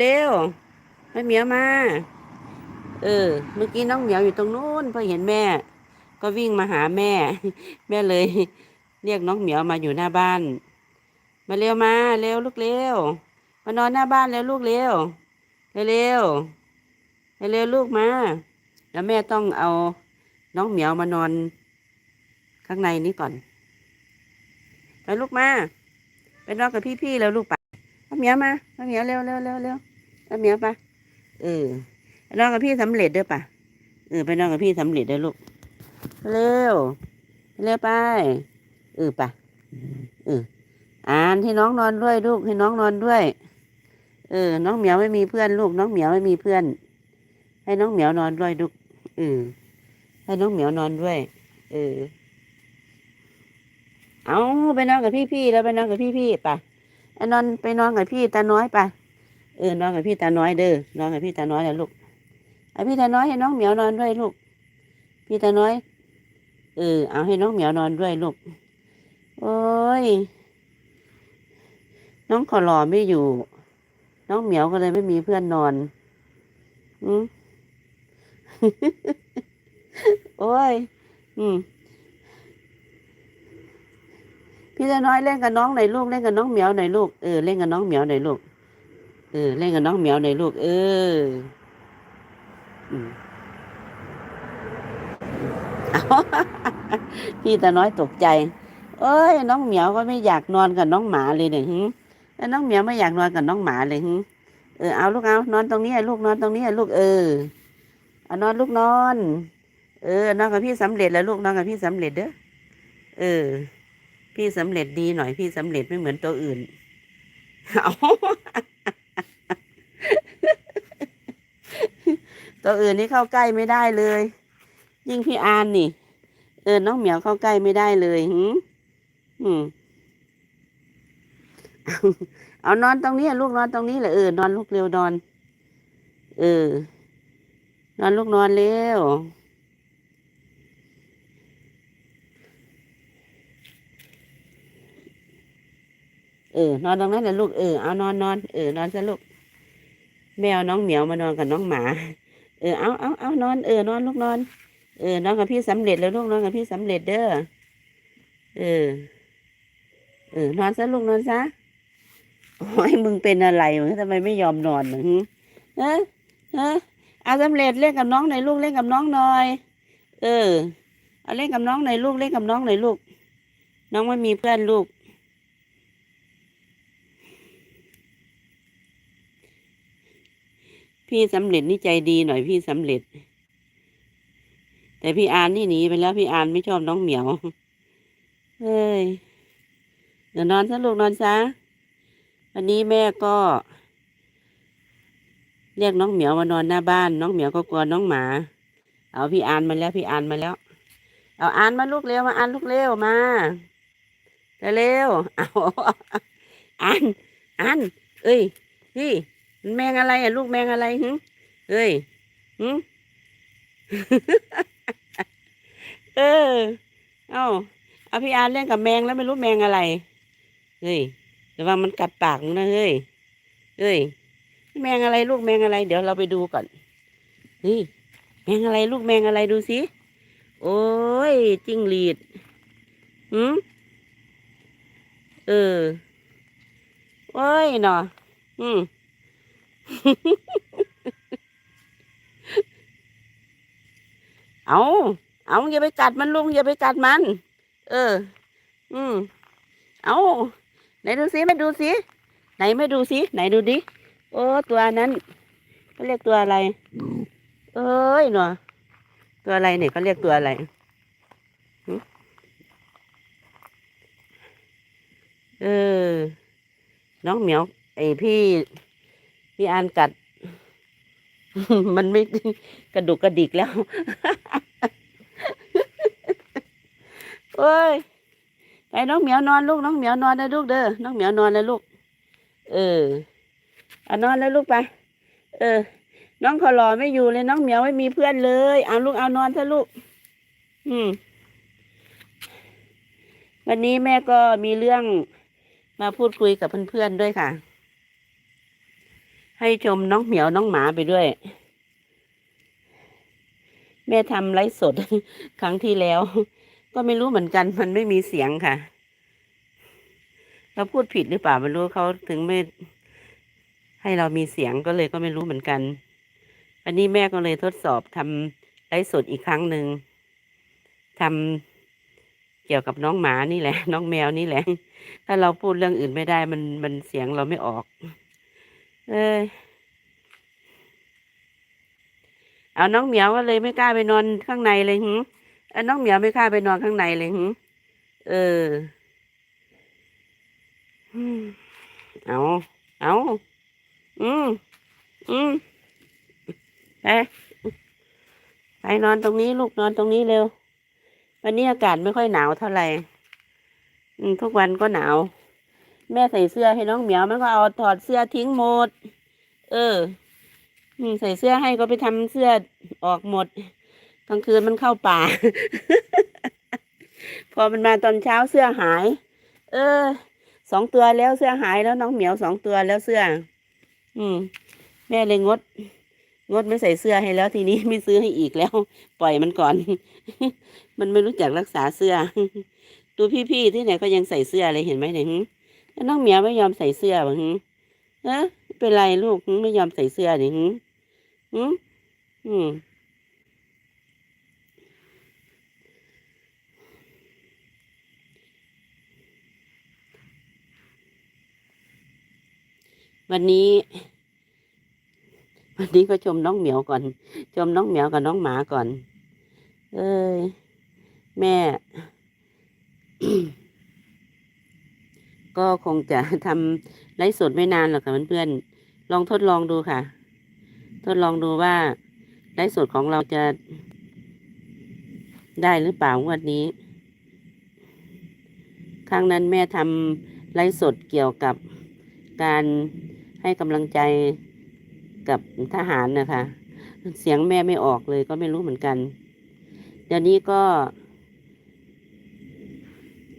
เร็วๆแม่เหมียวมา เออ เมื่อกี้น้องเหมียวอยู่ตรงนู้นพอเห็นแม่ ก็วิ่งมาหาแม่ แม่เลย เรียกน้องเหมียวมาอยู่หน้าบ้าน มาเร็วมาเร็วลูกเร็วมานอนหน้าบ้านแล้วลูกเร็วเร็วเร็วลูกมา แล้วแม่ต้องเอาน้องเหมียวมานอน ข้างในนี้ก่อนไปลูกมาไปนอนกับพี่ๆแล้วลูกไป เหมียวมาน้องเหมียวเร็วเร็วเร็วเร็วน้องเหมียวไปเออไปนอนกับพี่สำเร็จเด้อป่ะเออไปนอนกับพี่สำเร็จเด้อลูกเร็วเร็วไปเออป่ะเอออ่านให้น้องนอนด้วยลูกให้น้องนอนด้วย เออ น้องเหมียวไม่มีเพื่อนลูก น้องเหมียวไม่มีเพื่อน ให้น้องเหมียวนอนด้วยลูกเออให้น้องเหมียวนอนด้วย เออเอาไปนอนกับพี่ๆแล้วไปนอนกับพี่ๆไปไอ้ นอนไปนอนกับพี่ตาน้อยไปเออนอนกับพี่ตาน้อยเด้อนอนกับพี่ตาน้อยแล้วลูกไอ้พี่ตาน้อยให้น้องเหมียวนอนด้วยลูก พี่ตาน้อย เออ เอาให้น้องเหมียวนอนด้วยลูกโอ้ยน้องขอหล่อไม่อยู่ น้องเหมียวก็เลยไม่มีเพื่อนนอนอืมโอ้ย อืม พี่จะน้อยเล่นกับน้องหน่อยลูกเล่นกับน้องเหมียวหน่อยลูกเออเล่นกับน้องเหมียวหน่อยลูกเออเล่นกับน้องเหมียวหน่อยลูกเอออืมพี่ตาน้อยตกใจ เอ้ย น้องเหมียวก็ไม่อยากนอนกับน้องหมาเลยเนี่ยหึน้องเหมียวไม่อยากนอนกับน้องหมาเลยหึเออเอาลูกเอานอนตรงนี้ลูกนอนตรงนี้ลูกเออเอานอนลูกนอน เออนอนกับพี่สำเร็จแล้วลูกนอนกับพี่สำเร็จเด้อเออ พี่สำเร็จดีหน่อยพี่สำเร็จไม่เหมือนตัวอื่น เอาตัวอื่นนี่เข้าใกล้ไม่ได้เลย ยิ่งพี่อานนี่ เออน้องเหมียวเข้าใกล้ไม่ได้เลยหืมอืมเอานอนตรงนี้ลูกนอนตรงนี้แหละเออนอนลูกเร็วนอน เออ นอนลูกนอนเร็ว เออนอนตรงนั้นแหละลูกเออเอานอนนอนเออนอนซะลูกแมวน้องเหมียวมานอนกับน้องหมา เออเอาเอาเอานอนเออนอนลูกนอน เออนอนกับพี่สำเร็จแล้วลูกนอนกับพี่สำเร็จเด้อเออ เออนอนซะลูกนอนซะโอ้ยมึงเป็นอะไรมึงทำไมไม่ยอมนอนมึงเออเออเอาสำเร็จเล่นกับน้องหน่อยลูกเล่นกับน้องหน่อย เออเอาเล่นกับน้องหน่อยลูกเล่นกับน้องหน่อยลูก น้องไม่มีเพื่อนลูก พี่สำเร็จนี่ใจดีหน่อยพี่สำเร็จ แต่พี่อานนี่หนีไปแล้วพี่อานไม่ชอบน้องเหมียวเฮ้ยเดี๋ยวนอนซะลูกนอนซะวันนี้แม่ก็ เรียกน้องเหมียวมานอนหน้าบ้าน น้องเหมียวก็กลัวน้องหมา เอาพี่อานมาแล้วพี่อานมาแล้ว เอาอานมาลูกเร็วมาอานลูกเร็วมาเร็วๆเอาอานอานเอ้ยพี่ แมงอะไรอะลูกแมงอะไรหึเอ้ยหึเออ เอาเอาพี่อานเล่นกับแมงแล้วไม่รู้แมงอะไร เฮ้ยระวังมันกัดปากมึงนะเฮ้ย เฮ้ย แมงอะไรลูกแมงอะไร เดี๋ยวเราไปดูก่อนเฮ้ยแมงอะไรลูกแมงอะไรดูสิโอ้ยจิ้งหรีดหืมเออโอ้ยหนออืม เอาเอาอย่าไปกัดมันลุงอย่าไปกัดมัน เออ อืม เอาไหนดูสิไม่ดูสิไหนไม่ดูสิไหนดูดิโอ้ตัวนั้นเขาเรียกตัวอะไร เอ้ยหนอตัวอะไรเนี่ยเขาเรียกตัวอะไรเออ น้องเหมียวไอพี่ พี่อานกัด มันไม่กระดุกกระดิกแล้วโอ้ยไปน้องเหมียวนอนลูกน้องเหมียวนอนนะลูกเด้อน้องเหมียวนอนนะลูก เออเอานอนแล้วลูกไป เออ น้องขอรอไม่อยู่เลยน้องเหมียวไม่มีเพื่อนเลยเอาลูกเอานอนซะลูก อืม วันนี้แม่ก็มีเรื่องมาพูดคุยกับเพื่อนๆด้วยค่ะ ให้ชมน้องเหมียวน้องหมาไปด้วย แม่ทำไลฟ์สดครั้งที่แล้ว ก็ไม่รู้เหมือนกันมันไม่มีเสียงค่ะ เราพูดผิดหรือเปล่าไม่รู้เขาถึงไม่ ให้เรามีเสียงก็เลยก็ไม่รู้เหมือนกัน วันนี้แม่ก็เลยทดสอบทำไลฟ์สดอีกครั้งหนึ่งทำเกี่ยวกับน้องหมานี่แหละ น้องแมวนี่แหละ ถ้าเราพูดเรื่องอื่นไม่ได้มันมันเสียงเราไม่ออก เอ้ยเอาน้องเหมียวก็เลยไม่กล้าไปนอนข้างในเลยหึเอาน้องเหมียวไม่กล้าไปนอนข้างในเลยหึเอออืมเอาเอาอืมอืมไปไปนอนตรงนี้ลูกนอนตรงนี้เร็ว วันนี้อากาศไม่ค่อยหนาวเท่าไหร่ทุกวันก็หนาว แม่ใส่เสื้อให้น้องเหมียวมันก็เอาถอดเสื้อทิ้งหมด เออใส่เสื้อให้ก็ไปทำเสื้อออกหมดกลางคืนมันเข้าป่า พอมันมาตอนเช้าเสื้อหาย เออสองตัวแล้วเสื้อหายแล้วน้องเหมียวสองตัวแล้วเสื้อ อืม แม่เลยงด งดไม่ใส่เสื้อให้แล้วทีนี้ไม่ซื้อให้อีกแล้ว ปล่อยมันก่อน มันไม่รู้จักรักษาเสื้อ ดูพี่ๆที่ไหนก็ยังใส่เสื้อเลยเห็นไหมเนี่ย น้องเหมียวไม่ยอมใส่เสื้อบ่หึเออไม่เป็นไรลูกไม่ยอมใส่เสื้อนี่หึหึอืมวันนี้ วันนี้ก็ชมน้องเหมียวก่อน ชมน้องเหมียวกับน้องหมาก่อน เอ้ย แม่ ก็คงจะทำไลฟ์สดไม่นานหรอกค่ะเพื่อนๆลองทดลองดูค่ะ ทดลองดูว่าไลฟ์สดของเราจะได้หรือเปล่างวันนี้ ครั้งนั้นแม่ทำไลฟ์สดเกี่ยวกับการให้กำลังใจกับทหารนะคะ เสียงแม่ไม่ออกเลยก็ไม่รู้เหมือนกัน เดี๋ยวนี้ก็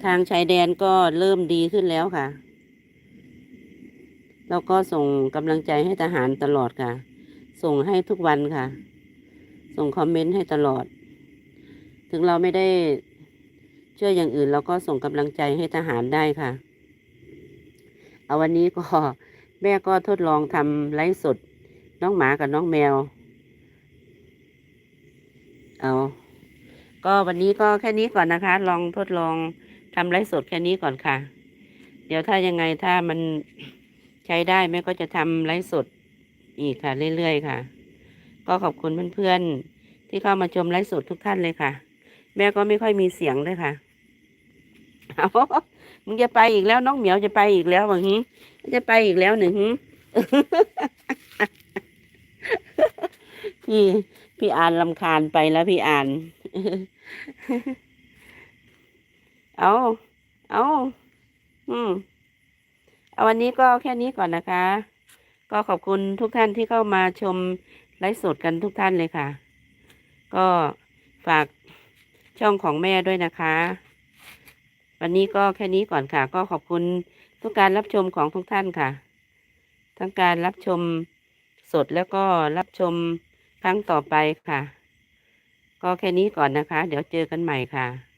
ทางชายแดนก็เริ่มดีขึ้นแล้วค่ะ แล้วก็ส่งกำลังใจให้ทหารตลอดค่ะ ส่งให้ทุกวันค่ะ ส่งคอมเมนต์ให้ตลอด ถึงเราไม่ได้ช่วยอย่างอื่นเราก็ส่งกำลังใจให้ทหารได้ค่ะ เอาวันนี้ก็แม่ก็ทดลองทำไลฟ์สด น้องหมากับน้องแมว เอา ก็วันนี้ก็แค่นี้ก่อนนะคะ ลองทดลอง ทำไลฟ์สดแค่นี้ก่อนค่ะ เดี๋ยวถ้ายังไงถ้ามันใช้ได้แม่ก็จะทำไลฟ์สดอีกค่ะ เรื่อยๆค่ะ ก็ขอบคุณเพื่อนๆที่เข้ามาชมไลฟ์สดทุกท่านเลยค่ะ แม่ก็ไม่ค่อยมีเสียงด้วยค่ะเอามึงจะไปอีกแล้วน้องเหมียวจะไปอีกแล้วบังฮีจะไปอีกแล้วหนึ่งพี่พี่อ่านลำคาญไปแล้วพี่อ่าน เอาเอาอืม เอาวันนี้ก็แค่นี้ก่อนนะคะ ก็ขอบคุณทุกท่านที่เข้ามาชมไลฟ์สดกันทุกท่านเลยค่ะ ก็ฝากช่องของแม่ด้วยนะคะ วันนี้ก็แค่นี้ก่อนค่ะ ก็ขอบคุณทุกการรับชมของทุกท่านค่ะ ทั้งการรับชมสดแล้วก็รับชมครั้งต่อไปค่ะ ก็แค่นี้ก่อนนะคะ เดี๋ยวเจอกันใหม่ค่ะ